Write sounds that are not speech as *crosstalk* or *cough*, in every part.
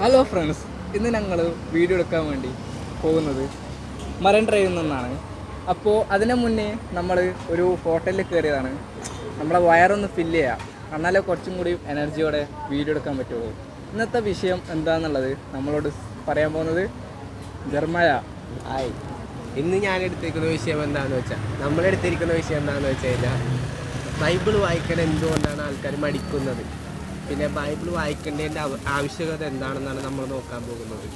Hello friends ഇന്ന് ഞങ്ങൾ video എടുക്കാൻ വേണ്ടി പോകുന്നത് മരൻ ഡ്രൈവിൽ നിന്നാണ്. അപ്പോൾ അതിന് മുന്നേ നമ്മൾ ഒരു ഹോട്ടലിൽ കയറിയതാണ് നമ്മളെ വയറൊന്ന് ഫില്ല് ചെയ്യാം. എന്നാലേ കുറച്ചും കൂടി എനർജിയോടെ വീഡിയോ എടുക്കാൻ പറ്റുള്ളൂ. ഇന്നത്തെ വിഷയം എന്താണെന്നുള്ളത് നമ്മളോട് പറയാൻ പോകുന്നത് ജർമ്മയ. ഹായ്. ഇന്ന് ഞാൻ എടുത്തിരിക്കുന്ന വിഷയം എന്താണെന്ന് വെച്ചാൽ നമ്മളെടുത്തിരിക്കുന്ന വിഷയം എന്താണെന്ന് വെച്ച് കഴിഞ്ഞാൽ ബൈബിൾ വായിക്കാൻ എന്തുകൊണ്ടാണ് ആൾക്കാർ മടിക്കുന്നത്? പിന്നെ ബൈബിൾ വായിക്കേണ്ടതിന്റെ ആവശ്യകത എന്താണെന്നാണ് നമ്മൾ നോക്കാൻ പോകുന്നത്.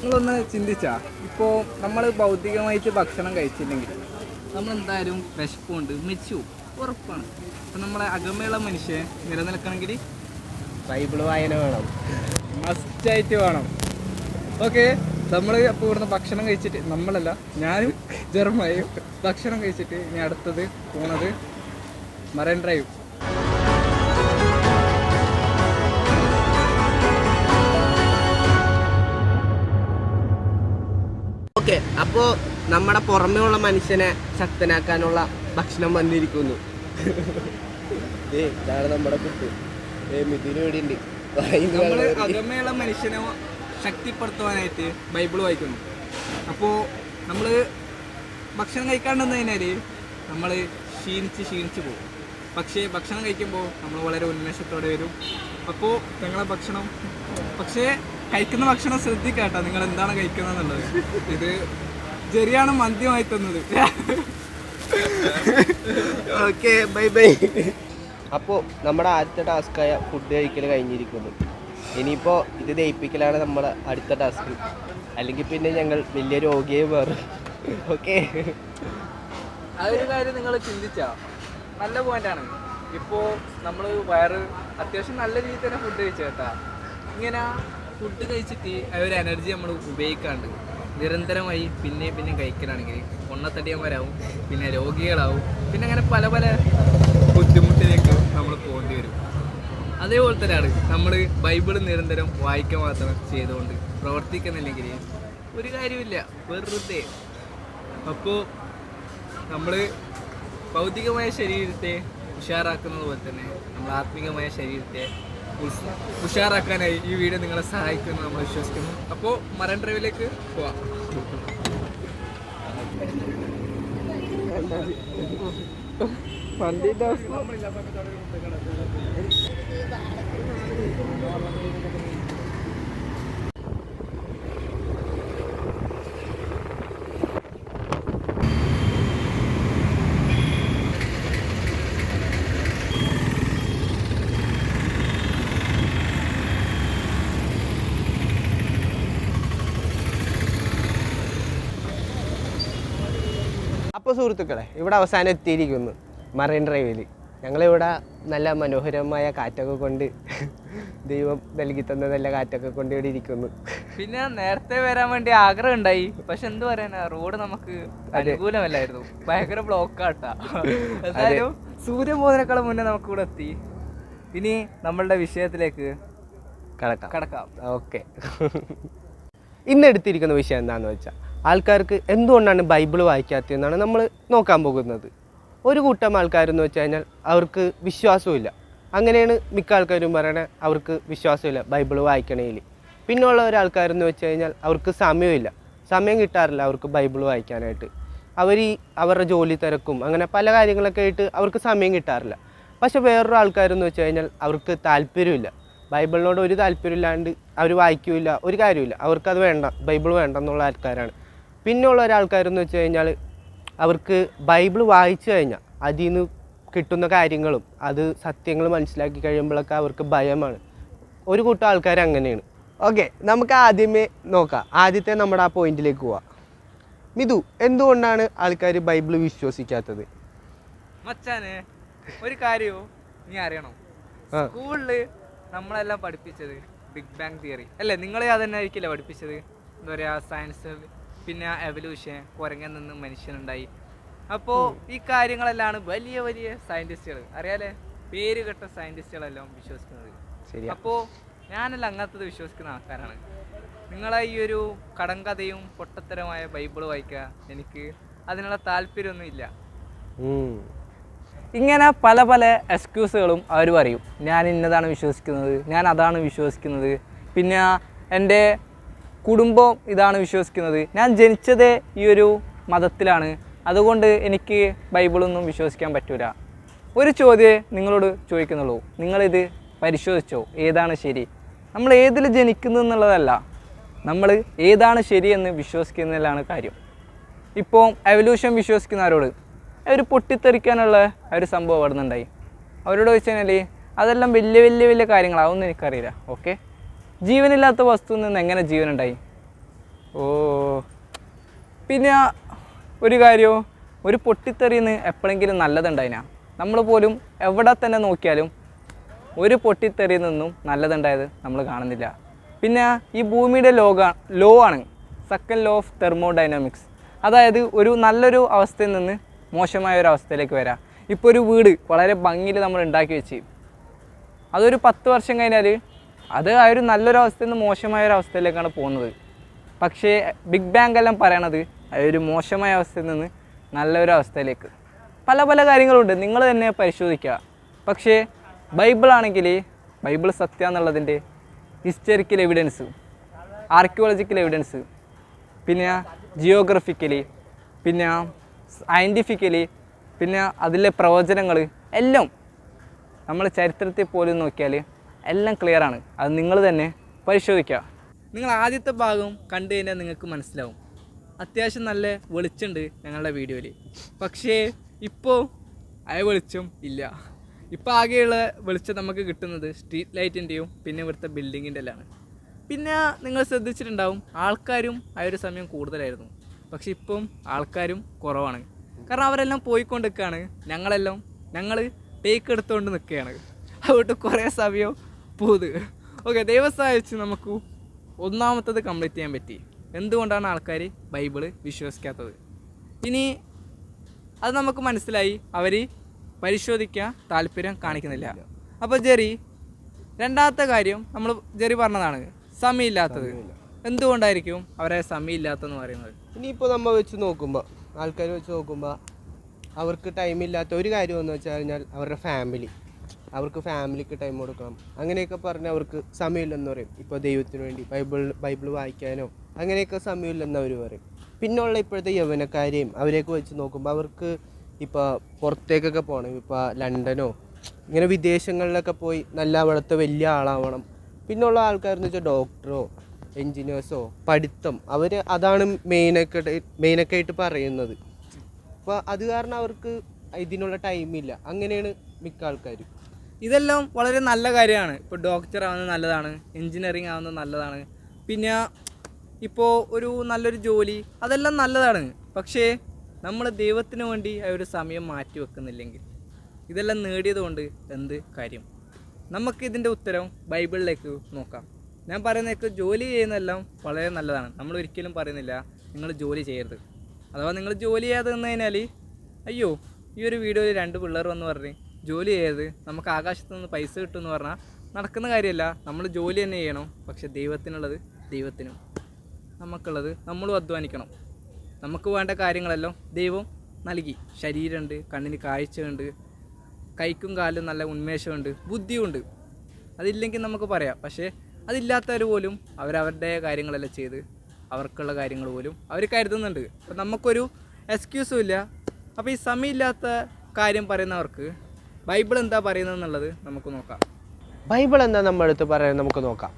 നിങ്ങളൊന്ന് ചിന്തിച്ചാ ഇപ്പോൾ നമ്മൾ ഭൗതികമായിട്ട് ഭക്ഷണം കഴിച്ചില്ലെങ്കിൽ നമ്മൾ എന്തായാലും വിശപ്പുണ്ട് മെച്ചു ഉറപ്പാണ്. അപ്പം നമ്മളെ അകമയുള്ള മനുഷ്യൻ നിലനിൽക്കണമെങ്കിൽ ബൈബിൾ വായന വേണം. മസ്റ്റായിട്ട് വേണം. ഓക്കെ നമ്മൾ അപ്പോൾ ഇവിടുന്ന് ഭക്ഷണം കഴിച്ചിട്ട് നമ്മളല്ല ഞാനും ജർമ്മയും ഭക്ഷണം കഴിച്ചിട്ട് ഇനി അടുത്തത് പോണത് മറൈൻ ഡ്രൈവ്. അപ്പോൾ നമ്മുടെ പുറമേ ഉള്ള മനുഷ്യനെ ശക്തനാക്കാനുള്ള ഭക്ഷണം വന്നിരിക്കുന്നു. ഏ ഇതാണ് നമ്മുടെ കുട്ടി. ഏ മിഥുന് ഇവിടെ ഉണ്ട്. നമ്മൾ അകമയുള്ള മനുഷ്യനെ ശക്തിപ്പെടുത്തുവാനായിട്ട് ബൈബിൾ വായിക്കുന്നു. അപ്പോൾ നമ്മൾ ഭക്ഷണം കഴിക്കാണ്ടെന്ന് കഴിഞ്ഞാൽ നമ്മൾ ക്ഷീണിച്ച് ക്ഷീണിച്ച് പോകും. പക്ഷേ ഭക്ഷണം കഴിക്കുമ്പോൾ നമ്മൾ വളരെ ഉന്മേഷത്തോടെ വരും. അപ്പോൾ ഞങ്ങളെ ഭക്ഷണം പക്ഷേ കഴിക്കുന്ന ഭക്ഷണം ശ്രദ്ധിക്കാട്ടോ. നിങ്ങൾ എന്താണ് കഴിക്കുന്നത് എന്നുള്ളത് ഇത് ജെറിയാണ് മദ്യമായി തന്നത്. Okay bye bye. അപ്പോൾ നമ്മുടെ ആദ്യത്തെ ടാസ്ക്കായ ഫുഡ് കഴിക്കൽ കഴിഞ്ഞിരിക്കുന്നു. ഇനിയിപ്പോൾ ഇത് ദയിപ്പിക്കലാണ് നമ്മുടെ അടുത്ത ടാസ്ക് അല്ലെങ്കിൽ പിന്നെ ഞങ്ങൾ വലിയ രോഗിയെ മാറും. ഓക്കെ. ആ ഒരു കാര്യം നിങ്ങൾ ചിന്തിച്ചാ. നല്ല പോയിന്റാണ് ഇപ്പോൾ നമ്മൾ വയറ് അത്യാവശ്യം നല്ല രീതിയിൽ തന്നെ ഫുഡ് കഴിച്ചു കേട്ടാ ഇങ്ങനെ ഫുഡ് കഴിച്ചിട്ട് ആ ഒരു എനർജി നമ്മൾ ഉപയോഗിക്കാണ്ട്. നിരന്തരമായി പിന്നെയും പിന്നെയും കഴിക്കലാണെങ്കിൽ പൊണ്ണത്തടിയന്മാരാവും പിന്നെ രോഗികളാവും പിന്നെ അങ്ങനെ പല പല ബുദ്ധിമുട്ടിലേക്ക് നമ്മൾ പോകേണ്ടി വരും. അതേപോലെ തന്നെയാണ് നമ്മൾ ബൈബിൾ നിരന്തരം വായിക്കാൻ മാത്രം ചെയ്തുകൊണ്ട് പ്രവർത്തിക്കുന്നില്ലെങ്കിൽ ഒരു കാര്യമില്ല വെറുതെ. അപ്പോൾ നമ്മൾ ഭൗതികമായ ശരീരത്തെ ഉഷാറാക്കുന്നത് പോലെ തന്നെ നമ്മൾ ആത്മീകമായ ശരീരത്തെ ഉഷാറാക്കാനായി ഈ വീഡിയോ നിങ്ങളെ സഹായിക്കുമെന്ന് നമ്മൾ വിശ്വസിക്കുന്നു. അപ്പോൾ മരൻ ഡ്രൈവിലേക്ക് പോവാം. വണ്ടിന്റെ അപ്പോൾ സുഹൃത്തുക്കളെ ഇവിടെ അവസാനം എത്തിയിരിക്കുന്നു മറൈൻ ഡ്രൈവിൽ ഞങ്ങളിവിടെ നല്ല മനോഹരമായ കാറ്റൊക്കെ കൊണ്ട് *laughs* ദൈവം നൽകി തന്ന നല്ല കാറ്റൊക്കെ കൊണ്ട് ഇവിടെ ഇരിക്കുന്നു. പിന്നെ നേരത്തെ വരാൻ വേണ്ടി ആഗ്രഹം ഉണ്ടായി. പക്ഷെ എന്ത് പറയാനാ റോഡ് നമുക്ക് അനുകൂലമല്ലായിരുന്നു. ഭയങ്കര ബ്ലോക്ക് ആട്ടാ. *laughs* എന്തായാലും സൂര്യൻ പോകുന്നതിനേക്കാളും മുന്നേ നമുക്ക് ഇവിടെ എത്തി. ഇനി നമ്മളുടെ വിഷയത്തിലേക്ക് കടക്കാം. കടക്കാം. ഓക്കെ. *laughs* ഇന്ന് എടുത്തിരിക്കുന്ന വിഷയം എന്താണെന്ന് വെച്ചാൽ ആൾക്കാർക്ക് എന്തുകൊണ്ടാണ് ബൈബിൾ വായിക്കാത്തതെന്നാണ് നമ്മൾ നോക്കാൻ പോകുന്നത്. ഒരു കൂട്ടം ആൾക്കാരെന്ന് വെച്ച് കഴിഞ്ഞാൽ അവർക്ക് വിശ്വാസമില്ല അങ്ങനെയാണ് മിക്ക ആൾക്കാരും പറയണത് അവർക്ക് വിശ്വാസമില്ല ബൈബിൾ വായിക്കണേൽ. പിന്നെയുള്ള ഒരാൾക്കാരെന്ന് വെച്ച് കഴിഞ്ഞാൽ അവർക്ക് സമയമില്ല. സമയം കിട്ടാറില്ല അവർക്ക് ബൈബിൾ വായിക്കാനായിട്ട്. അവർ ഈ അവരുടെ ജോലി തിരക്കും അങ്ങനെ പല കാര്യങ്ങളൊക്കെ ആയിട്ട് അവർക്ക് സമയം കിട്ടാറില്ല. പക്ഷേ വേറൊരു ആൾക്കാരെന്ന് വെച്ച് കഴിഞ്ഞാൽ അവർക്ക് താല്പര്യമില്ല. ബൈബിളിനോട് ഒരു താല്പര്യമില്ലാണ്ട് അവർ വായിക്കില്ല ഒരു കാര്യമില്ല. അവർക്കത് വേണ്ട ബൈബിൾ വേണ്ടെന്നുള്ള ആൾക്കാരാണ്. പിന്നെയുള്ള ഒരാൾക്കാരെന്ന് വെച്ച് കഴിഞ്ഞാൽ അവർക്ക് ബൈബിൾ വായിച്ചു കഴിഞ്ഞാൽ അതിൽ നിന്ന് കിട്ടുന്ന കാര്യങ്ങളും അത് സത്യങ്ങൾ മനസ്സിലാക്കി കഴിയുമ്പോഴൊക്കെ അവർക്ക് ഭയമാണ്. ഒരു കൂട്ടം ആൾക്കാർ അങ്ങനെയാണ്. ഓക്കെ നമുക്ക് ആദ്യമേ നോക്കാം. ആദ്യത്തെ നമ്മുടെ ആ പോയിന്റിലേക്ക് പോവാം. മിതു എന്തുകൊണ്ടാണ് ആൾക്കാർ ബൈബിൾ വിശ്വസിക്കാത്തത്? മച്ചാനെ ഒരു കാര്യവും നീ അറിയണം. സ്കൂളിൽ സ്കൂളിൽ നമ്മളെല്ലാം പഠിപ്പിച്ചത് ബിഗ് ബാങ് തിയറി അല്ലേ? നിങ്ങളെ അതന്നെ ആയിരിക്കില്ല പഠിപ്പിച്ചത്? എന്താ പറയാ സയൻസ് പിന്നെ എവല്യൂഷൻ കുരങ്ങൻ നിന്ന് മനുഷ്യനുണ്ടായി. അപ്പോൾ ഈ കാര്യങ്ങളെല്ലാം വലിയ വലിയ സയന്റിസ്റ്റുകൾ അറിയാലേ? പേര് കേട്ട സയന്റിസ്റ്റുകളെല്ലാം വിശ്വസിക്കുന്നത്. ശരി അപ്പോൾ ഞാനല്ല അങ്ങനത്തത് വിശ്വസിക്കുന്ന ആൾക്കാരാണ്. നിങ്ങളെ ഈ ഒരു കടങ്കഥയും പൊട്ടത്തരമായ ബൈബിൾ വായിക്കുക എനിക്ക് അതിനുള്ള താല്പര്യമൊന്നും ഇല്ല ഇങ്ങനെ പല പല എക്സ്ക്യൂസുകളും അവർ പറയും. ഞാൻ ഇന്നതാണ് വിശ്വസിക്കുന്നത് ഞാൻ അതാണ് വിശ്വസിക്കുന്നത്. പിന്നെ എന്റെ കുടുംബം ഇതാണ് വിശ്വസിക്കുന്നത്. ഞാൻ ജനിച്ചത് ഈ ഒരു മതത്തിലാണ്. അതുകൊണ്ട് എനിക്ക് ബൈബിളൊന്നും വിശ്വസിക്കാൻ പറ്റൂല. ഒരു ചോദ്യമേ നിങ്ങളോട് ചോദിക്കുന്നുള്ളൂ. നിങ്ങളിത് പരിശോധിച്ചോ? ഏതാണ് ശരി? നമ്മൾ ഏതിൽ ജനിക്കുന്നു എന്നുള്ളതല്ല. നമ്മൾ ഏതാണ് ശരിയെന്ന് വിശ്വസിക്കുന്നതിലാണ് കാര്യം. ഇപ്പോൾ എവല്യൂഷൻ വിശ്വസിക്കുന്നവരോട് അവർ പൊട്ടിത്തെറിക്കാനുള്ള ഒരു സംഭവം അവിടെ നിന്നുണ്ടായി. അവരോട് ചോദിച്ചു കഴിഞ്ഞാൽ അതെല്ലാം വലിയ വലിയ വലിയ കാര്യങ്ങളാവും എനിക്കറിയില്ല. ഓക്കെ ജീവനില്ലാത്ത വസ്തുവിൽ നിന്ന് എങ്ങനെ ജീവനുണ്ടായി? ഓ പിന്നെ ഒരു കാര്യമോ ഒരു പൊട്ടിത്തെറിന്ന് എപ്പോഴെങ്കിലും നല്ലതുണ്ടായിനാ? നമ്മൾ പോലും എവിടെ തന്നെ നോക്കിയാലും ഒരു പൊട്ടിത്തെറിയിൽ നിന്നും നല്ലതുണ്ടായത് നമ്മൾ കാണുന്നില്ല. പിന്നെ ഈ ഭൂമിയുടെ ലോക ലോ ആണ്. സെക്കൻഡ് ലോ ഓഫ് തെർമോഡൈനാമിക്സ് അതായത് ഒരു നല്ലൊരു അവസ്ഥയിൽ നിന്ന് മോശമായ ഒരു അവസ്ഥയിലേക്ക് വരാം. ഇപ്പോൾ ഒരു വീട് വളരെ ഭംഗിയിൽ നമ്മൾ ഉണ്ടാക്കി വെച്ച്. അതൊരു പത്ത് വർഷം കഴിഞ്ഞാൽ അത് ആ ഒരു നല്ലൊരു അവസ്ഥയിൽ നിന്ന് മോശമായ ഒരു അവസ്ഥയിലേക്കാണ് പോകുന്നത്. പക്ഷേ ബിഗ് ബാങ്ക് എല്ലാം പറയണത് ഒരു മോശമായ അവസ്ഥയിൽ നിന്ന് നല്ലൊരു അവസ്ഥയിലേക്ക് പല പല കാര്യങ്ങളുണ്ട്. നിങ്ങൾ തന്നെ പരിശോധിക്കുക. പക്ഷേ ബൈബിളാണെങ്കിൽ ബൈബിൾ സത്യം എന്നുള്ളതിന്റെ ഹിസ്റ്ററിക്കൽ എവിഡൻസ് ആർക്കിയോളജിക്കൽ എവിഡൻസ് പിന്നെ ജിയോഗ്രഫിക്കലി പിന്നെ സയന്റിഫിക്കലി പിന്നെ അതിലെ പ്രവചനങ്ങൾ എല്ലാം നമ്മൾ ചരിത്രത്തെ പോലും നോക്കിയാൽ എല്ലാം ക്ലിയർ ആണ്. അത് നിങ്ങൾ തന്നെ പരിശോധിക്കുക. നിങ്ങൾ ആദ്യത്തെ ഭാഗം കണ്ടു കഴിഞ്ഞാൽ നിങ്ങൾക്ക് മനസ്സിലാവും. അത്യാവശ്യം നല്ല വെളിച്ചമുണ്ട് ഞങ്ങളുടെ വീഡിയോയിൽ. പക്ഷേ ഇപ്പോൾ ആ വെളിച്ചം ഇല്ല. ഇപ്പോൾ ആകെയുള്ള വെളിച്ചം നമുക്ക് കിട്ടുന്നത് സ്ട്രീറ്റ് ലൈറ്റിന്റെയും പിന്നെ ഇവിടുത്തെ ബിൽഡിങ്ങിന്റെ എല്ലാം പിന്നെ നിങ്ങൾ ശ്രദ്ധിച്ചിട്ടുണ്ടാവും ആൾക്കാരും ആ ഒരു സമയം കൂടുതലായിരുന്നു. പക്ഷെ ഇപ്പം ആൾക്കാരും കുറവാണ്. കാരണം അവരെല്ലാം പോയിക്കൊണ്ടിരിക്കുകയാണ്. ഞങ്ങളെല്ലാം ഞങ്ങൾ ടേക്ക് എടുത്തുകൊണ്ട് നിൽക്കുകയാണ്. അതുകൊണ്ട് കുറേ സമയം പോത് ഓക്കെ ദൈവസഹായിച്ച് നമുക്ക് ഒന്നാമത്തത് കംപ്ലീറ്റ് ചെയ്യാൻ പറ്റി. എന്തുകൊണ്ടാണ് ആൾക്കാർ ബൈബിൾ വിശ്വസിക്കാത്തത്? ഇനി അത് നമുക്ക് മനസ്സിലായി. അവർ പരിശോധിക്കാൻ താല്പര്യം കാണിക്കുന്നില്ല. അപ്പോൾ ജെറി രണ്ടാമത്തെ കാര്യം നമ്മൾ ജെറി പറഞ്ഞതാണ് സമയമില്ലാത്തത്. എന്തുകൊണ്ടായിരിക്കും അവരെ സമയമില്ലാത്തതെന്ന് പറയുന്നത്? ഇനിയിപ്പോൾ നമ്മൾ വെച്ച് നോക്കുമ്പോൾ ആൾക്കാർ വെച്ച് നോക്കുമ്പോൾ അവർക്ക് ടൈമില്ലാത്ത ഒരു കാര്യം എന്ന് വെച്ച് കഴിഞ്ഞാൽ അവരുടെ ഫാമിലി അവർക്ക് ഫാമിലിക്ക് ടൈം കൊടുക്കണം. അങ്ങനെയൊക്കെ പറഞ്ഞ് അവർക്ക് സമയമില്ലെന്ന് പറയും. ഇപ്പോൾ ദൈവത്തിന് വേണ്ടി ബൈബിൾ ബൈബിൾ വായിക്കാനോ അങ്ങനെയൊക്കെ സമയമില്ലെന്ന് അവർ പറയും. പിന്നുള്ള ഇപ്പോഴത്തെ യൗവനക്കാരെയും അവരെയൊക്കെ വെച്ച് നോക്കുമ്പോൾ അവർക്ക് ഇപ്പോൾ പുറത്തേക്കൊക്കെ പോകണം. ഇപ്പോൾ ലണ്ടനോ ഇങ്ങനെ വിദേശങ്ങളിലൊക്കെ പോയി നല്ല അവിടുത്തെ വലിയ ആളാവണം. പിന്നുള്ള ആൾക്കാരെന്ന് വെച്ചാൽ ഡോക്ടറോ എൻജിനീയേഴ്സോ പഠിത്തം അവർ അതാണ് മെയിനൊക്കെ മെയിനൊക്കെ ആയിട്ട് പറയുന്നത്. അപ്പോൾ അത് കാരണം അവർക്ക് ഇതിനുള്ള ടൈമില്ല അങ്ങനെയാണ് മിക്ക ആൾക്കാരും. ഇതെല്ലാം വളരെ നല്ല കാര്യമാണ്. ഇപ്പോൾ ഡോക്ടർ ആവുന്നത് നല്ലതാണ്. എൻജിനീയറിങ് ആവുന്നത് നല്ലതാണ്. പിന്നെ ഇപ്പോൾ ഒരു നല്ലൊരു ജോലി അതെല്ലാം നല്ലതാണ്. പക്ഷേ നമ്മൾ ദൈവത്തിന് വേണ്ടി ആ ഒരു സമയം മാറ്റി വെക്കുന്നില്ലെങ്കിൽ ഇതെല്ലാം നേടിയതുകൊണ്ട് എന്ത് കാര്യം? നമുക്ക് ഇതിന്റെ ഉത്തരം ബൈബിളിലേക്ക് നോക്കാം. ഞാൻ പറയുന്നതൊക്കെ ജോലി ചെയ്യുന്നതെല്ലാം വളരെ നല്ലതാണ്. നമ്മൾ ഒരിക്കലും പറയുന്നില്ല നിങ്ങൾ ജോലി ചെയ്യരുത്. അഥവാ നിങ്ങൾ ജോലി ചെയ്യാതെ നിന്ന് കഴിഞ്ഞാൽ അയ്യോ ഈ ഒരു വീഡിയോയിൽ രണ്ട് പിള്ളേർ വന്ന് പറഞ്ഞ് ജോലി ചെയ്യരുത് നമുക്ക് ആകാശത്ത് നിന്ന് പൈസ കിട്ടും എന്ന് പറഞ്ഞാൽ നടക്കുന്ന കാര്യമല്ല. നമ്മൾ ജോലി തന്നെ ചെയ്യണം. പക്ഷെ ദൈവത്തിനുള്ളത് ദൈവത്തിനും. നമുക്കുള്ളത് നമ്മളും അധ്വാനിക്കണം. നമുക്ക് വേണ്ട കാര്യങ്ങളെല്ലാം ദൈവം നൽകി. ശരീരമുണ്ട് കണ്ണിന് കാഴ്ചയുണ്ട് കൈക്കും കാലും നല്ല ഉന്മേഷമുണ്ട് ബുദ്ധിയുണ്ട്. അതില്ലെങ്കിൽ നമുക്ക് പറയാം. പക്ഷേ അതില്ലാത്തവർ പോലും അവരവരുടെ കാര്യങ്ങളെല്ലാം ചെയ്ത് അവർക്കുള്ള കാര്യങ്ങൾ പോലും അവർ കരുതുന്നുണ്ട്. അപ്പം നമുക്കൊരു എക്സ്ക്യൂസും ഇല്ല. അപ്പോൾ ഈ സമയമില്ലാത്ത കാര്യം പറയുന്നവർക്ക് ബൈബിൾ എന്താ പറയുന്നത് എന്നുള്ളത് നമുക്ക് നോക്കാം. ബൈബിൾ എന്താ നമ്മളെടുത്ത് പറയാൻ നമുക്ക് നോക്കാം.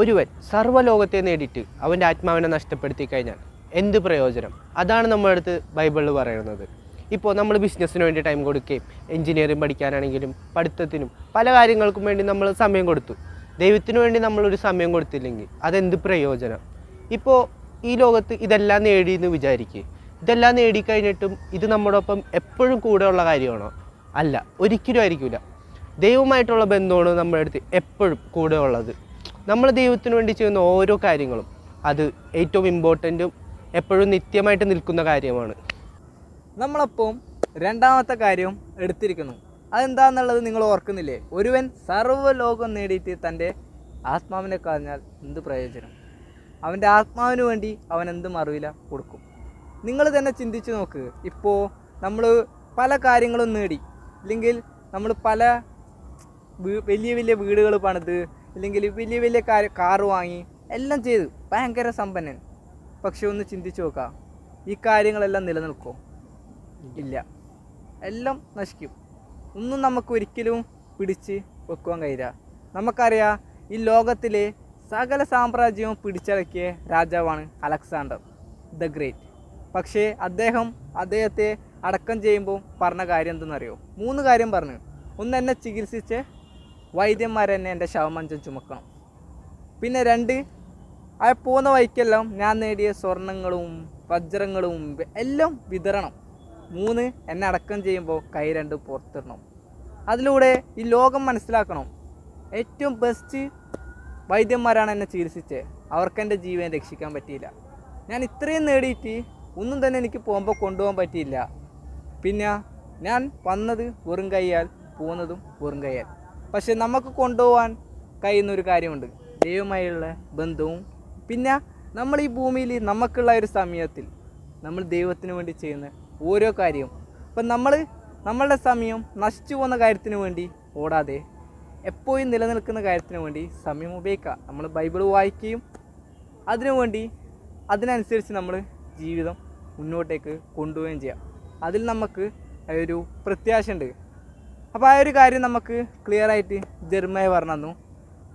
ഒരുവൻ സർവലോകത്തെ നേടിയിട്ട് അവന്റെ ആത്മാവിനെ നഷ്ടപ്പെടുത്തി കഴിഞ്ഞാൽ എന്ത് പ്രയോജനം? അതാണ് നമ്മളെടുത്ത് ബൈബിളിൽ പറയുന്നത്. ഇപ്പോൾ നമ്മൾ ബിസിനസ്സിന് വേണ്ടി ടൈം കൊടുക്കുകയും എഞ്ചിനീയറിംഗ് പഠിക്കാനാണെങ്കിലും പഠിത്തത്തിനും പല കാര്യങ്ങൾക്കും വേണ്ടി നമ്മൾ സമയം കൊടുത്തു. ദൈവത്തിന് വേണ്ടി നമ്മളൊരു സമയം കൊടുത്തില്ലെങ്കിൽ അതെന്ത് പ്രയോജനം? ഇപ്പോൾ ഈ ലോകത്ത് ഇതെല്ലാം നേടിയെന്ന് വിചാരിക്കുക ഇതെല്ലാം നേടിക്കഴിഞ്ഞിട്ടും ഇത് നമ്മുടെ ഒപ്പം എപ്പോഴും കൂടെ ഉള്ള കാര്യമാണോ? അല്ല ഒരിക്കലും ആയിരിക്കില്ല ദൈവമായിട്ടുള്ള ബന്ധമാണ് നമ്മുടെ അടുത്ത് എപ്പോഴും കൂടെ ഉള്ളത്. നമ്മൾ ദൈവത്തിന് വേണ്ടി ചെയ്യുന്ന ഓരോ കാര്യങ്ങളും അത് ഏറ്റവും ഇമ്പോർട്ടന്റും എപ്പോഴും നിത്യമായിട്ട് നിൽക്കുന്ന കാര്യമാണ്. നമ്മളപ്പം രണ്ടാമത്തെ കാര്യം എടുത്തിരിക്കുന്നു. അതെന്താന്നുള്ളത് നിങ്ങൾ ഓർക്കുന്നില്ലേ? ഒരുവൻ സർവലോകം നേടിയിട്ട് തന്റെ ആത്മാവിനെ കളഞ്ഞാൽ എന്ത് പ്രയോജനം? അവന്റെ ആത്മാവിന് വേണ്ടി അവൻ എന്ത് മറുവില കൊടുക്കും? നിങ്ങൾ തന്നെ ചിന്തിച്ച് നോക്ക്. ഇപ്പോൾ നമ്മൾ പല കാര്യങ്ങളും നേടി. ഇല്ലെങ്കിൽ നമ്മൾ പല വലിയ വലിയ വീടുകൾ പണിത് ഇല്ലെങ്കിൽ വലിയ വലിയ കാർ കാറ് വാങ്ങി എല്ലാം ചെയ്തു ഭയങ്കര സമ്പന്നൻ. പക്ഷെ ഒന്ന് ചിന്തിച്ചു നോക്കാം ഈ കാര്യങ്ങളെല്ലാം നിലനിൽക്കോ? ഇല്ല. എല്ലാം നശിക്കും. ഒന്നും നമുക്ക് ഒരിക്കലും പിടിച്ച് വെക്കുവാൻ കഴിയില്ല. നമുക്കറിയാം ഈ ലോകത്തിലെ സകല സാമ്രാജ്യവും പിടിച്ചടക്കിയ രാജാവാണ് അലക്സാണ്ടർ ദ ഗ്രേറ്റ്. പക്ഷേ അദ്ദേഹം അദ്ദേഹത്തെ അടക്കം ചെയ്യുമ്പോൾ പറഞ്ഞ കാര്യം എന്തെന്നറിയോ? മൂന്ന് കാര്യം പറഞ്ഞു. ഒന്ന് എന്നെ ചികിത്സിച്ച് വൈദ്യന്മാരെന്നെ എന്റെ ശവമഞ്ചം ചുമക്കണം. പിന്നെ രണ്ട് ആ പോകുന്ന വഴിക്കെല്ലാം ഞാൻ നേടിയ സ്വർണങ്ങളും വജ്രങ്ങളും എല്ലാം വിതരണം. മൂന്ന് എന്നെ അടക്കം ചെയ്യുമ്പോൾ കൈ രണ്ട് പുറത്തിടണം. അതിലൂടെ ഈ ലോകം മനസ്സിലാക്കണം. ഏറ്റവും ബെസ്റ്റ് വൈദ്യന്മാരാണ് എന്നെ ചികിത്സിച്ചത് അവർക്ക് എന്റെ ജീവൻ രക്ഷിക്കാൻ പറ്റിയില്ല. ഞാൻ ഇത്രയും നേടിയിട്ട് ഒന്നും തന്നെ എനിക്ക് പോകുമ്പോൾ കൊണ്ടുപോകാൻ പറ്റിയില്ല. പിന്നെ ഞാൻ വന്നത് വെറും കൈയാൽ പോകുന്നതും വെറും കൈയാൽ പക്ഷെ നമുക്ക് കൊണ്ടുപോകാൻ കഴിയുന്ന ഒരു കാര്യമുണ്ട്. ദൈവമായുള്ള ബന്ധവും പിന്നെ നമ്മൾ ഈ ഭൂമിയിൽ നമുക്കുള്ള ഒരു സമയത്തിൽ നമ്മൾ ദൈവത്തിന് വേണ്ടി ചെയ്യുന്ന ഓരോ കാര്യവും. അപ്പം നമ്മൾ നമ്മളുടെ സമയം നശിച്ചു പോകുന്ന കാര്യത്തിന് വേണ്ടി ഓടാതെ എപ്പോഴും നിലനിൽക്കുന്ന കാര്യത്തിന് വേണ്ടി സമയം ഉപയോഗിക്കുക. നമ്മൾ ബൈബിൾ വായിക്കുകയും അതിനുവേണ്ടി അതിനനുസരിച്ച് നമ്മൾ ജീവിതം മുന്നോട്ടേക്ക് കൊണ്ടുപോവുകയും ചെയ്യാം. അതിൽ നമുക്ക് ഒരു പ്രത്യാശ ഉണ്ട്. അപ്പോൾ ആ ഒരു കാര്യം നമുക്ക് ക്ലിയർ ആയിട്ട് ജർമ്മയെ പറഞ്ഞു തന്നു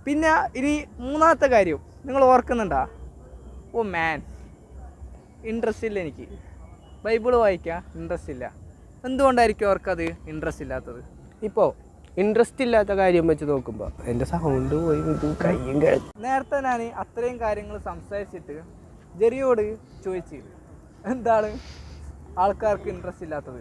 പിന്നെ ഇനി മൂന്നാമത്തെ കാര്യം നിങ്ങൾ ഓർക്കുന്നുണ്ടാ? ഓ മാൻ ഇൻട്രസ്റ്റ് ഇല്ല എനിക്ക്. ബൈബിൾ വായിക്കാൻ ഇൻട്രസ്റ്റ് ഇല്ല. എന്തുകൊണ്ടായിരിക്കും അവർക്കത് ഇൻട്രസ്റ്റ് ഇല്ലാത്തത്? ഇപ്പോൾ ഇൻട്രസ്റ്റ് ഇല്ലാത്ത കാര്യം വെച്ച് നോക്കുമ്പോൾ എന്റെ സൗണ്ട് പോയി ഇത് കയ്യും നേരത്തെ ഞാൻ അത്രയും കാര്യങ്ങൾ സംസാരിച്ചിട്ട് ജെറിയോട് ചോദിച്ചു. എന്താണ്? ആൾക്കാർക്ക് ഇൻട്രസ്റ്റ് ഇല്ലാത്തത്.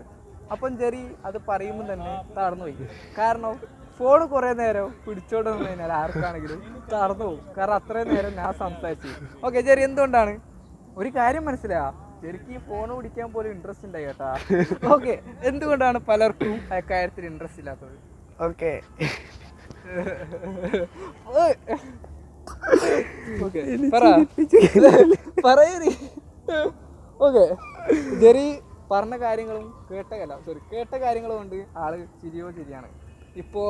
അപ്പം ജെറി അത് പറയുമ്പോൾ തന്നെ തളർന്നു പോയി കാരണം ഫോൺ കുറേ നേരം പിടിച്ചോണ്ട് നിന്ന് കഴിഞ്ഞാൽ ആർക്കാണെങ്കിലും തളർന്നു പോകും. കാരണം അത്രയും നേരം ഞാൻ സംസാരിച്ചു. ഓക്കെ ജെറി എന്തുകൊണ്ടാണ്? ഒരു കാര്യം മനസ്സിലാ. ജെറിക്ക് ഈ ഫോൺ പിടിക്കാൻ പോലും ഇൻട്രസ്റ്റ് ഉണ്ടായി കേട്ടാ. ഓക്കെ എന്തുകൊണ്ടാണ് പലർക്കും ആ കാര്യത്തിൽ ഇൻട്രസ്റ്റ് ഇല്ലാത്തത്? ഓക്കെ ഓക്കെ പറ. പറയറി ഓക്കെ. ജെറി പറഞ്ഞ കാര്യങ്ങളും കേട്ട കല സോറി കേട്ട കാര്യങ്ങളും കൊണ്ട് ആൾ ചിരിയോ ചിരിയാണ്. ഇപ്പോ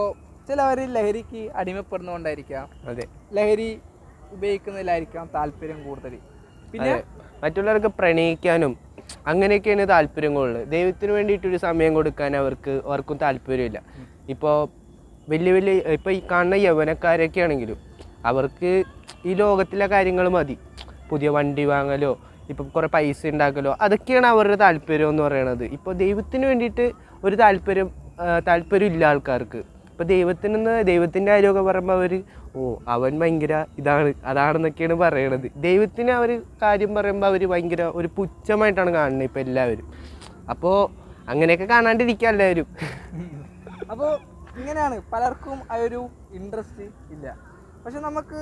ചിലവർ ലഹരിക്ക് അടിമപ്പെടുന്നതുകൊണ്ടായിരിക്കാം അതെ. ലഹരി ഉപയോഗിക്കുന്നതിലായിരിക്കാം താല്പര്യം കൂടുതൽ പിന്നെ മറ്റുള്ളവർക്ക് പ്രണയിക്കാനും അങ്ങനെയൊക്കെയാണ് താല്പര്യങ്ങളുള്ളത് ദൈവത്തിന് വേണ്ടിയിട്ടൊരു സമയം കൊടുക്കാൻ അവർക്ക് അവർക്കും താല്പര്യമില്ല. ഇപ്പോൾ വലിയ വലിയ ഇപ്പോൾ ഈ കാണുന്ന യൗവനക്കാരൊക്കെ ആണെങ്കിലും അവർക്ക് ഈ ലോകത്തിലെ കാര്യങ്ങൾ മതി. പുതിയ വണ്ടി വാങ്ങലോ ഇപ്പം കുറേ പൈസ ഉണ്ടാക്കലോ? അതൊക്കെയാണ് അവരുടെ താല്പര്യം എന്ന് പറയണത്. ഇപ്പോൾ ദൈവത്തിന് വേണ്ടിയിട്ട് ഒരു താല്പര്യം താല്പര്യം ഇല്ല ആൾക്കാർക്ക്. ഇപ്പോൾ ദൈവത്തിന് ദൈവത്തിന്റെ കാര്യമൊക്കെ പറയുമ്പോൾ അവർ ഓ അവൻ ഭയങ്കര ഇതാണ് അതാണെന്നൊക്കെയാണ് പറയണത്. ദൈവത്തിന് അവർ കാര്യം പറയുമ്പോൾ അവർ ഭയങ്കര ഒരു പുച്ഛമായിട്ടാണ് കാണുന്നത് ഇപ്പോൾ എല്ലാവരും. അപ്പോൾ അങ്ങനെയൊക്കെ കാണാണ്ടിരിക്കുക എല്ലാവരും. അപ്പോൾ ഇങ്ങനെയാണ്. പലർക്കും ആ ഒരു ഇൻട്രസ്റ്റ് ഇല്ല. പക്ഷെ നമുക്ക്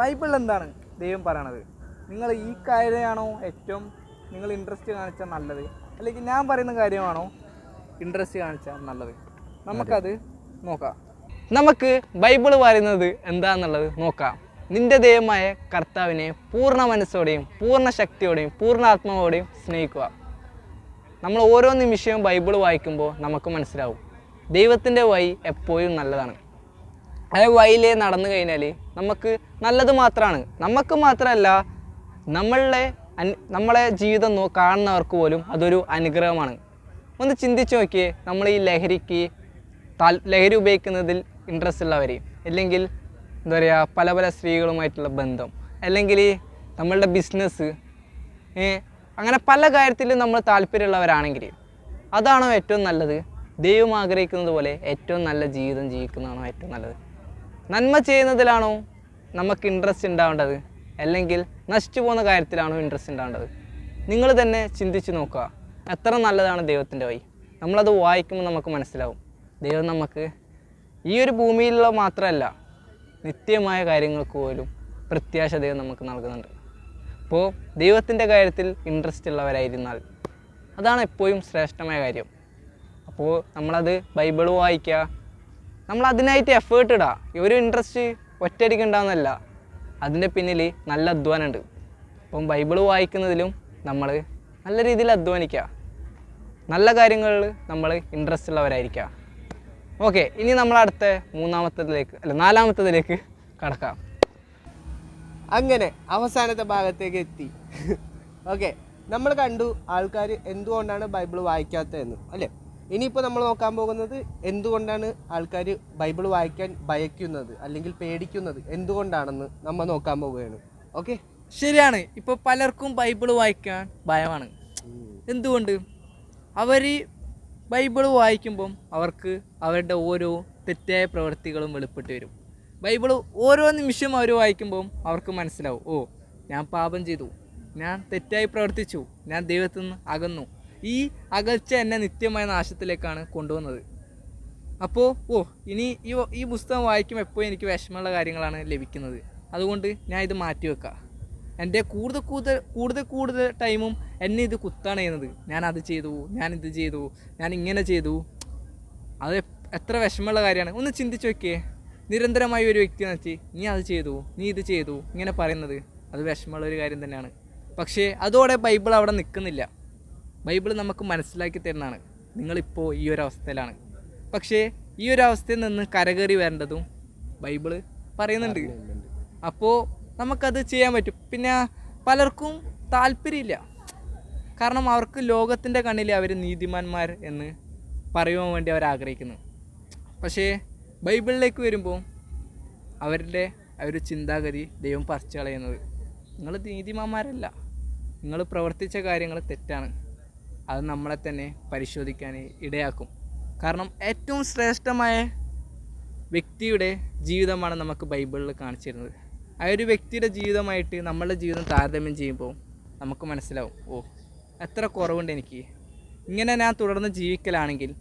ബൈബിൾ എന്താണ് ദൈവം പറയണത്? നിങ്ങൾ ഈ കാര്യമാണോ ഏറ്റവും നിങ്ങൾ ഇൻട്രസ്റ്റ് കാണിച്ചാൽ നല്ലത്? അല്ലെങ്കിൽ ഞാൻ പറയുന്ന കാര്യമാണോ ഇൻട്രസ്റ്റ് കാണിച്ചാൽ നല്ലത്? നമുക്കത് നോക്കാം. നമുക്ക് ബൈബിൾ പറയുന്നത് എന്താണെന്നുള്ളത് നോക്കാം. നിന്റെ ദൈവമായ കർത്താവിനെ പൂർണ മനസ്സോടെയും പൂർണ ശക്തിയോടെയും പൂർണ ആത്മാവോടെയും സ്നേഹിക്കുക. നമ്മൾ ഓരോ നിമിഷവും ബൈബിൾ വായിക്കുമ്പോൾ നമുക്ക് മനസ്സിലാവും. ദൈവത്തിന്റെ വഴി എപ്പോഴും നല്ലതാണ്. ആ വഴിയിലേ നടന്നു കഴിഞ്ഞാൽ നമുക്ക് നല്ലത് മാത്രമാണ് നമുക്ക് മാത്രമല്ല നമ്മളുടെ നമ്മളെ ജീവിതം കാണുന്നവർക്ക് പോലും അതൊരു അനുഗ്രഹമാണ്. ഒന്ന് ചിന്തിച്ച് നോക്കിയേ നമ്മൾ ഈ ലഹരിക്ക് താൽ ലഹരി ഉപയോഗിക്കുന്നതിൽ ഇൻട്രസ്റ്റ് ഉള്ളവർ അല്ലെങ്കിൽ എന്താ പറയുക പല പല സ്ത്രീകളുമായിട്ടുള്ള ബന്ധം അല്ലെങ്കിൽ നമ്മളുടെ ബിസിനസ് അങ്ങനെ പല കാര്യത്തിലും നമ്മൾ താല്പര്യമുള്ളവരാണെങ്കിൽ അതാണോ ഏറ്റവും നല്ലത്? ദൈവം ആഗ്രഹിക്കുന്നത് പോലെ ഏറ്റവും നല്ല ജീവിതം ജീവിക്കുന്നതാണോ ഏറ്റവും നല്ലത്? നന്മ ചെയ്യുന്നതിലാണോ നമുക്ക് ഇൻട്രസ്റ്റ് ഉണ്ടാവേണ്ടത്? അല്ലെങ്കിൽ നശിച്ചു പോകുന്ന കാര്യത്തിലാണോ ഇൻട്രസ്റ്റ് ഉണ്ടാവേണ്ടത് നിങ്ങൾ തന്നെ ചിന്തിച്ച് നോക്കുക. എത്ര നല്ലതാണ് ദൈവത്തിന്റെ വഴി? നമ്മളത് വായിക്കുമ്പോൾ നമുക്ക് മനസ്സിലാവും. ദൈവം നമുക്ക് ഈ ഒരു ഭൂമിയിലുള്ള മാത്രമല്ല നിത്യമായ കാര്യങ്ങൾക്ക് പോലും പ്രത്യാശ ദൈവം നമുക്ക് നൽകുന്നുണ്ട്. അപ്പോൾ ദൈവത്തിന്റെ കാര്യത്തിൽ ഇൻട്രസ്റ്റ് ഉള്ളവരായിരുന്നാൽ അതാണ് എപ്പോഴും ശ്രേഷ്ഠമായ കാര്യം. അപ്പോൾ നമ്മളത് ബൈബിൾ വായിക്കുക നമ്മൾ അതിനായിട്ട് എഫേർട്ട് ഇടുക ഈ ഒരു ഇൻട്രസ്റ്റ് ഒറ്റയടിക്ക് ഉണ്ടാകുന്നതല്ല അതിന്റെ പിന്നിൽ നല്ല അധ്വാനമുണ്ട്. അപ്പം ബൈബിൾ വായിക്കുന്നതിലും നമ്മൾ നല്ല രീതിയിൽ അധ്വാനിക്കുക. നല്ല കാര്യങ്ങളിൽ നമ്മൾ ഇൻട്രസ്റ്റ് ഉള്ളവരായിരിക്കുക. ഓക്കെ ഇനി നമ്മൾ അടുത്ത മൂന്നാമത്തതിലേക്ക് അല്ല നാലാമത്തതിലേക്ക് കടക്കാം. അങ്ങനെ അവസാനത്തെ ഭാഗത്തേക്ക് എത്തി. *laughs* ഓക്കെ നമ്മൾ കണ്ടു ആൾക്കാർ എന്തുകൊണ്ടാണ് ബൈബിൾ വായിക്കാത്തതെന്ന് അല്ലേ? ഇനിയിപ്പോൾ നമ്മൾ നോക്കാൻ പോകുന്നത് എന്തുകൊണ്ടാണ് ആൾക്കാർ ബൈബിൾ വായിക്കാൻ ഭയക്കുന്നത് അല്ലെങ്കിൽ പേടിക്കുന്നത് എന്തുകൊണ്ടാണെന്ന് നമ്മൾ നോക്കാൻ പോവുകയാണ്. ഓക്കെ? ശരിയാണ്. ഇപ്പോൾ പലർക്കും ബൈബിൾ വായിക്കാൻ ഭയമാണ്. എന്തുകൊണ്ട്? അവർ ബൈബിൾ വായിക്കുമ്പം അവർക്ക് അവരുടെ ഓരോ തെറ്റായ പ്രവൃത്തികളും വെളിപ്പെട്ട് വരും. ബൈബിൾ ഓരോ നിമിഷം അവർ വായിക്കുമ്പം അവർക്ക് മനസ്സിലാവും. ഓ ഞാൻ പാപം ചെയ്തു. ഞാൻ തെറ്റായി പ്രവർത്തിച്ചു. ഞാൻ ദൈവത്തിൽ നിന്ന് അകന്നു. ഈ അകൽച്ച എന്നെ നിത്യമായ നാശത്തിലേക്കാണ് കൊണ്ടുവന്നത്. അപ്പോൾ ഓ ഇനി ഈ ഈ പുസ്തകം വായിക്കുമ്പോൾ എപ്പോഴും എനിക്ക് വിഷമമുള്ള കാര്യങ്ങളാണ് ലഭിക്കുന്നത്. അതുകൊണ്ട് ഞാൻ ഇത് മാറ്റി വെക്കാം. എന്റെ കൂടുതൽ കൂടുതൽ കൂടുതൽ കൂടുതൽ ടൈമും എന്നെ ഇത് കുത്താണ് ചെയ്യുന്നത്. ഞാൻ അത് ചെയ്തു ഞാൻ ഇത് ചെയ്തു ഞാൻ ഇങ്ങനെ ചെയ്തു. അത് എത്ര വിഷമമുള്ള കാര്യമാണ്. ഒന്ന് ചിന്തിച്ച് നോക്കിയേ. നിരന്തരമായി ഒരു വ്യക്തി വെച്ച് നീ അത് ചെയ്തു നീ ഇത് ചെയ്തു ഇങ്ങനെ പറയുന്നത്. അത് വിഷമമുള്ള ഒരു കാര്യം തന്നെയാണ്. പക്ഷേ അതോടെ ബൈബിൾ അവിടെ നിൽക്കുന്നില്ല. ബൈബിൾ നമുക്ക് മനസ്സിലാക്കി തരുന്നതാണ്. നിങ്ങളിപ്പോൾ ഈ ഒരു അവസ്ഥയിലാണ്. പക്ഷേ ഈ ഒരു അവസ്ഥയിൽ നിന്ന് കരകയറി വരേണ്ടതും ബൈബിൾ പറയുന്നുണ്ട്. അപ്പോൾ നമുക്കത് ചെയ്യാൻ പറ്റും. പിന്നെ പലർക്കും താല്പര്യമില്ല. കാരണം അവർക്ക് ലോകത്തിന്റെ കണ്ണിൽ അവർ നീതിമാന്മാർ എന്ന് പറയുവാൻ വേണ്ടി അവർ ആഗ്രഹിക്കുന്നു. പക്ഷേ ബൈബിളിലേക്ക് വരുമ്പോൾ അവരുടെ ആ ഒരു ചിന്താഗതി ദൈവം പറിച്ചു കളയുന്നത്. നിങ്ങൾ നീതിമാന്മാരല്ല. നിങ്ങൾ പ്രവർത്തിച്ച കാര്യങ്ങൾ തെറ്റാണ്. അത് നമ്മളെ തന്നെ പരിശോധിക്കാൻ ഇടയാക്കും. കാരണം ഏറ്റവും ശ്രേഷ്ഠമായ വ്യക്തിയുടെ ജീവിതമാണ് നമുക്ക് ബൈബിളിൽ കാണിച്ചിരുന്നത്. ആ ഒരു വ്യക്തിയുടെ ജീവിതമായിട്ട് നമ്മളുടെ ജീവിതം താരതമ്യം ചെയ്യുമ്പോൾ നമുക്ക് മനസ്സിലാവും ഓ എത്ര കുറവുണ്ട് എനിക്ക്. ഇങ്ങനെ ഞാൻ തുടർന്ന് ജീവിക്കലാണെങ്കിൽ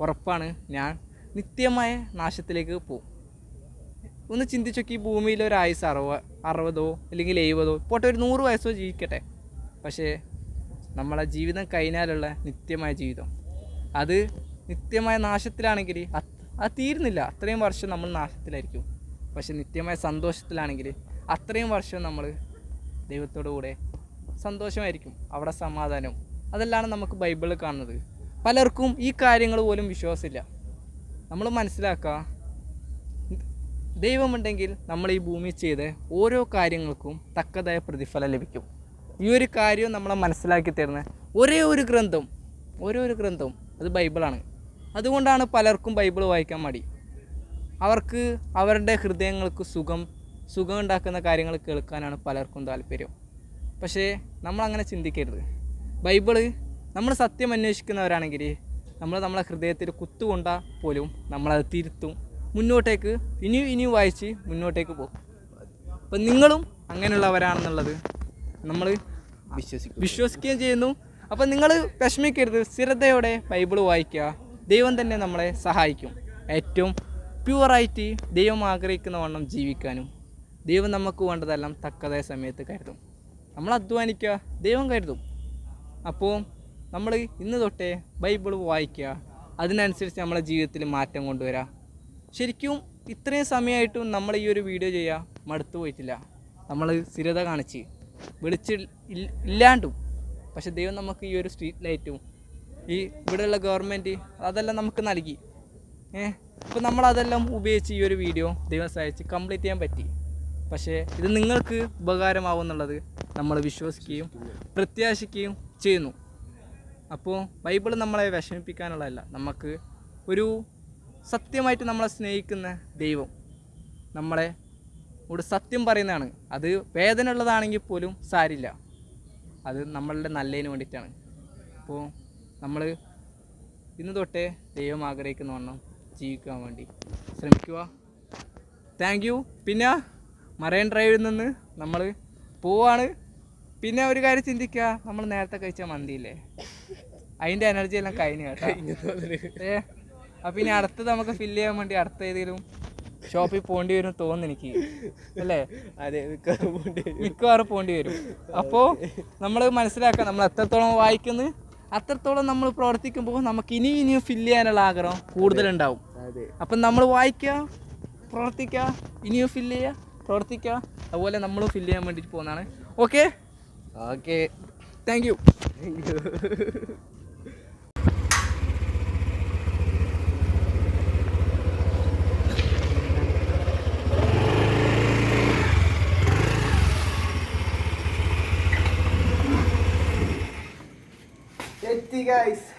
ഉറപ്പാണ് ഞാൻ നിത്യമായ നാശത്തിലേക്ക് പോകും. ഒന്ന് ചിന്തിച്ചൊക്കെ ഈ ഭൂമിയിൽ ഒരു ആയുസ് അറുപ അറുപതോ അല്ലെങ്കിൽ എഴുപതോ പോട്ടെ ഒരു നൂറ് വയസ്സോ ജീവിക്കട്ടെ. പക്ഷേ നമ്മളെ ജീവിതം കഴിഞ്ഞാലുള്ള നിത്യമായ ജീവിതം. അത് നിത്യമായ നാശത്തിലാണെങ്കിൽ അത് തീരുന്നില്ല. അത്രയും വർഷം നമ്മൾ നാശത്തിലായിരിക്കും. പക്ഷെ നിത്യമായ സന്തോഷത്തിലാണെങ്കിൽ അത്രയും വർഷം നമ്മൾ ദൈവത്തോടു കൂടെ സന്തോഷമായിരിക്കും. അവിടെ സമാധാനവും അതെല്ലാം നമുക്ക് ബൈബിളിൽ കാണുന്നത്. പലർക്കും ഈ കാര്യങ്ങൾ പോലും വിശ്വാസമില്ല. നമ്മൾ മനസ്സിലാക്കുക ദൈവമുണ്ടെങ്കിൽ നമ്മൾ ഈ ഭൂമിയിൽ ചെയ്ത് ഓരോ കാര്യങ്ങൾക്കും തക്കതായ പ്രതിഫലം ലഭിക്കും. ഈ ഒരു കാര്യം നമ്മളെ മനസ്സിലാക്കി തരുന്നത് ഒരേ ഒരു ഗ്രന്ഥം ഒരേ ഒരു ഗ്രന്ഥം അത് ബൈബിളാണ്. അതുകൊണ്ടാണ് പലർക്കും ബൈബിൾ വായിക്കാൻ മടി. അവർക്ക് അവരുടെ ഹൃദയങ്ങൾക്ക് സുഖം സുഖം ഉണ്ടാക്കുന്ന കാര്യങ്ങൾ കേൾക്കാനാണ് പലർക്കും താല്പര്യം. പക്ഷേ നമ്മളങ്ങനെ ചിന്തിക്കരുത്. ബൈബിൾ നമ്മൾ സത്യം അന്വേഷിക്കുന്നവരാണെങ്കിൽ നമ്മൾ നമ്മളെ ഹൃദയത്തിൽ കുത്തുകൊണ്ടാൽ പോലും നമ്മളത് തിരുത്തും. മുന്നോട്ടേക്ക് ഇനിയും ഇനിയും വായിച്ച് മുന്നോട്ടേക്ക് പോകും. അപ്പം നിങ്ങളും അങ്ങനെയുള്ളവരാണെന്നുള്ളത് നമ്മൾ വിശ്വസിക്കും. വിശ്വസിക്കുകയും ചെയ്യുന്നു. അപ്പം നിങ്ങൾ വിഷമിക്കരുത്. സ്ഥിരതയോടെ ബൈബിൾ വായിക്കുക. ദൈവം തന്നെ നമ്മളെ സഹായിക്കും. ഏറ്റവും പ്യുവറായിട്ട് ദൈവം ആഗ്രഹിക്കുന്ന വണ്ണം ജീവിക്കാനും ദൈവം നമുക്ക് വേണ്ടതെല്ലാം തക്കതായ സമയത്ത് കരുതും. നമ്മൾ അധ്വാനിക്കുക ദൈവം കരുതും. അപ്പോൾ നമ്മൾ ഇന്ന് തൊട്ടേ ബൈബിൾ വായിക്കുക. അതിനനുസരിച്ച് നമ്മളെ ജീവിതത്തിൽ മാറ്റം കൊണ്ടുവരാം. ശരിക്കും ഇത്രയും സമയമായിട്ടും നമ്മൾ ഈ ഒരു വീഡിയോ ചെയ്യുക മടുത്തു പോയിട്ടില്ല. നമ്മൾ സ്ഥിരത കാണിച്ച് വിളിച്ച് ഇല്ലാണ്ടും. പക്ഷെ ദൈവം നമുക്ക് ഈ ഒരു സ്ട്രീറ്റ് ലൈറ്റും ഈ ഇവിടെയുള്ള ഗവൺമെന്റ് അതെല്ലാം നമുക്ക് നൽകി. ഏ? അപ്പോൾ നമ്മളതെല്ലാം ഉപയോഗിച്ച് ഈ ഒരു വീഡിയോ ദൈവം സഹായിച്ച് കംപ്ലീറ്റ് ചെയ്യാൻ പറ്റി. പക്ഷേ ഇത് നിങ്ങൾക്ക് ഉപകാരമാവും എന്നുള്ളത് നമ്മൾ വിശ്വസിക്കുകയും പ്രത്യാശിക്കുകയും ചെയ്യുന്നു. അപ്പോൾ ബൈബിൾ നമ്മളെ വിഷമിപ്പിക്കാനുള്ളതല്ല. നമുക്ക് ഒരു സത്യമായിട്ട് നമ്മളെ സ്നേഹിക്കുന്ന ദൈവം നമ്മളെ ഒരു സത്യം പറയുന്നതാണ്. അത് വേദന ഉള്ളതാണെങ്കിൽ പോലും സാരില്ല. അത് നമ്മളുടെ നല്ലതിന് വേണ്ടിയിട്ടാണ്. അപ്പോൾ നമ്മൾ ഇന്ന് തൊട്ടേ ദൈവം ആഗ്രഹിക്കുന്ന വണ്ണം ജീവിക്കാൻ വേണ്ടി ശ്രമിക്കുക. താങ്ക് യു പിന്നെ മറൈൻ ഡ്രൈവിൽ നിന്ന് നമ്മൾ പോവാണ്. പിന്നെ ഒരു കാര്യം ചിന്തിക്കുക. നമ്മൾ നേരത്തെ കഴിച്ച മന്തിയില്ലേ? അതിന്റെ എനർജി എല്ലാം കഴിഞ്ഞു കേട്ടോ. ഏ അപ്പം ഇനി അടുത്തത് നമുക്ക് ഫില്ല് ചെയ്യാൻ വേണ്ടി അടുത്ത ഏതെങ്കിലും ഷോപ്പിൽ പോകേണ്ടി വരും തോന്നുന്നു എനിക്ക്. അല്ലേ? അതെ മിക്കവാറും പോണ്ടി വരും. മിക്കവാറും പോകേണ്ടി വരും. അപ്പോൾ നമ്മൾ മനസ്സിലാക്കാം നമ്മൾ എത്രത്തോളം വായിക്കുന്നു അത്രത്തോളം നമ്മൾ പ്രവർത്തിക്കുമ്പോൾ നമുക്ക് ഇനിയും ഇനിയും ഫില്ല് ചെയ്യാനുള്ള ആഗ്രഹം കൂടുതലുണ്ടാവും. അപ്പം നമ്മൾ വായിക്കുക പ്രവർത്തിക്കുക ഇനിയും ഫില്ല് ചെയ്യുക പ്രവർത്തിക്കുക അതുപോലെ നമ്മൾ ഫില്ല് ചെയ്യാൻ വേണ്ടിയിട്ട് പോകുന്നതാണ്. Okay okay thank you tasty See you guys.